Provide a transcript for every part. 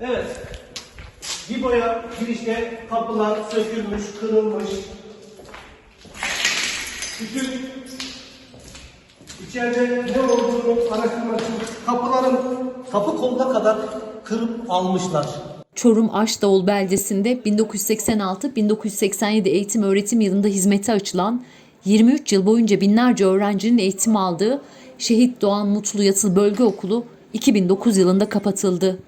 Evet. Gibo'ya girişte kapılar sökülmüş, kırılmış. Bütün içeride ne olduğunu araştırmak için kapıların kapı koluna kadar kırıp almışlar. Çorum Aşdağul beldesinde 1986-1987 eğitim öğretim yılında hizmete açılan 23 yıl boyunca binlerce öğrencinin eğitim aldığı Şehit Doğan Mutlu Yatılı Bölge Okulu 2009 yılında kapatıldı.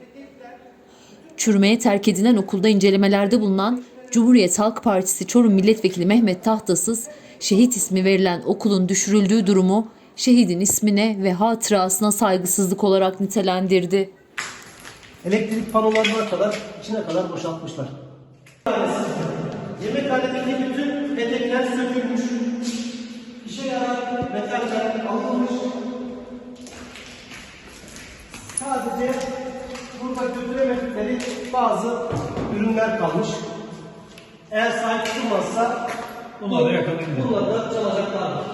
Çürümeye terk edilen okulda incelemelerde bulunan Cumhuriyet Halk Partisi Çorum Milletvekili Mehmet Tahtasız, şehit ismi verilen okulun düşürüldüğü durumu şehidin ismine ve hatırasına saygısızlık olarak nitelendirdi. Elektrik panolarına kadar, içine kadar boşaltmışlar. Yemekhanedeki bütün petekler sökülmüş. İşe yarar metaller alınmış. Sadece burada götüremedikleri bazı ürünler kalmış. Eğer sahip tutulmazsa Bunları da yakalayın. Bunları da çalacaklar.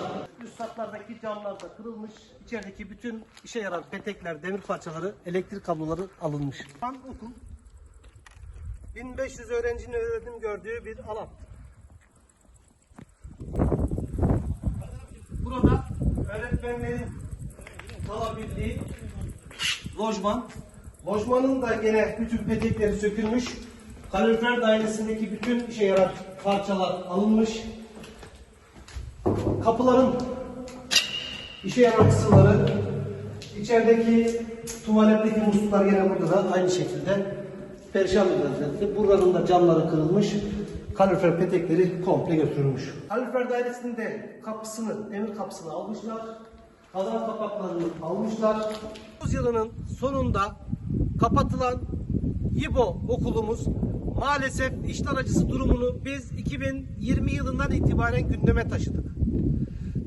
Üst katlardaki camlar da kırılmış. İçerideki bütün işe yarar petekler, demir parçaları, elektrik kabloları alınmış. Tam okul 1500 öğrencinin öğrenim gördüğü bir alan. Burada öğretmenlerin kalabildiği lojman. Lojmanın da gene bütün petekleri sökülmüş. Kalorifer dairesindeki bütün işe yarar parçalar alınmış. Kapıların işe yarar kısımları, içerideki tuvaletteki musluklar gene burada da aynı şekilde perişan vaziyette. Buranın da camları kırılmış. Kalorifer petekleri komple götürülmüş. Kalorifer dairesinde kapısını, demir kapısını almışlar. Adana kapaklarını almışlar. 9 yılının sonunda kapatılan İBO okulumuz maalesef işler acısı durumunu biz 2020 yılından itibaren gündeme taşıdık.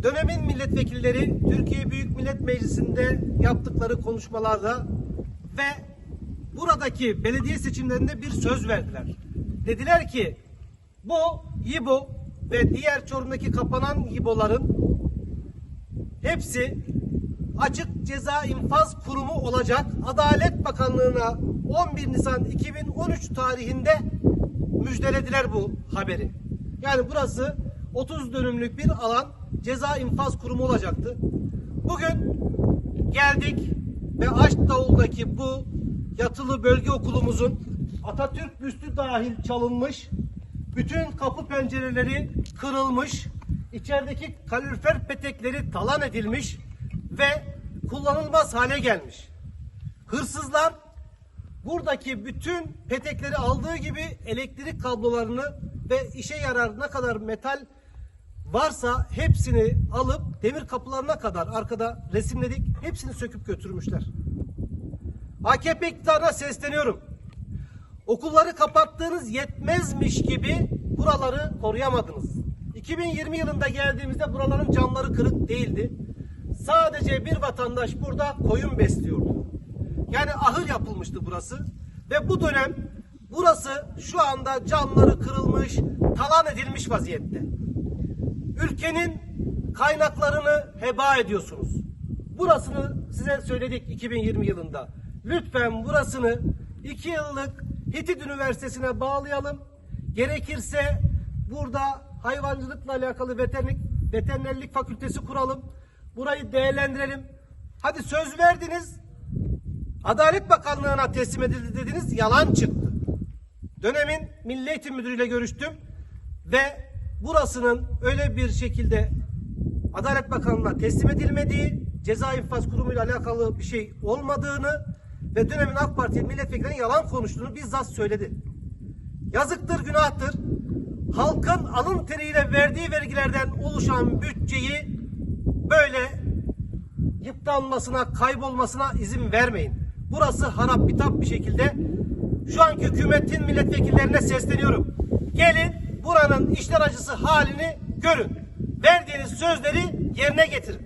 Dönemin milletvekilleri Türkiye Büyük Millet Meclisi'nde yaptıkları konuşmalarda ve buradaki belediye seçimlerinde bir söz verdiler. Dediler ki bu İBO ve diğer Çorum'daki kapanan İBO'ların hepsi açık ceza infaz kurumu olacak. Adalet Bakanlığı'na 11 Nisan 2013 tarihinde müjdelediler bu haberi. Yani burası 30 dönümlük bir alan ceza infaz kurumu olacaktı. Bugün geldik ve Aşdağul'daki bu yatılı bölge okulumuzun Atatürk büstü dahil çalınmış, bütün kapı pencereleri kırılmış, içerideki kalorifer petekleri talan edilmiş ve kullanılmaz hale gelmiş. Hırsızlar buradaki bütün petekleri aldığı gibi elektrik kablolarını ve işe yarar ne kadar metal varsa hepsini alıp demir kapılarına kadar arkada resimledik. Hepsini söküp götürmüşler. AKP iktidarına sesleniyorum. Okulları kapattığınız yetmezmiş gibi buraları koruyamadınız. 2020 yılında geldiğimizde buraların camları kırık değildi. Sadece bir vatandaş burada koyun besliyordu. Yani ahır yapılmıştı burası. Ve bu dönem burası şu anda camları kırılmış, talan edilmiş vaziyette. Ülkenin kaynaklarını heba ediyorsunuz. Burasını size söyledik 2020 yılında. Lütfen burasını iki yıllık Hitit Üniversitesi'ne bağlayalım. Gerekirse burada hayvancılıkla alakalı veterinerlik, veterinerlik fakültesi kuralım. Burayı değerlendirelim. Hadi söz verdiniz. Adalet Bakanlığı'na teslim edildi dediniz. Yalan çıktı. Dönemin Milli Eğitim Müdürü'yle görüştüm ve burasının öyle bir şekilde Adalet Bakanlığı'na teslim edilmediği, ceza infaz kurumu ile alakalı bir şey olmadığını ve dönemin AK Parti milletvekillerinin yalan konuştuğunu bizzat söyledi. Yazıktır, günahtır. Halkın alın teriyle verdiği vergilerden oluşan bütçeyi böyle yıpranmasına, kaybolmasına izin vermeyin. Burası harap bitap bir şekilde şu anki hükümetin milletvekillerine sesleniyorum. Gelin buranın işler acısı halini görün. Verdiğiniz sözleri yerine getirin.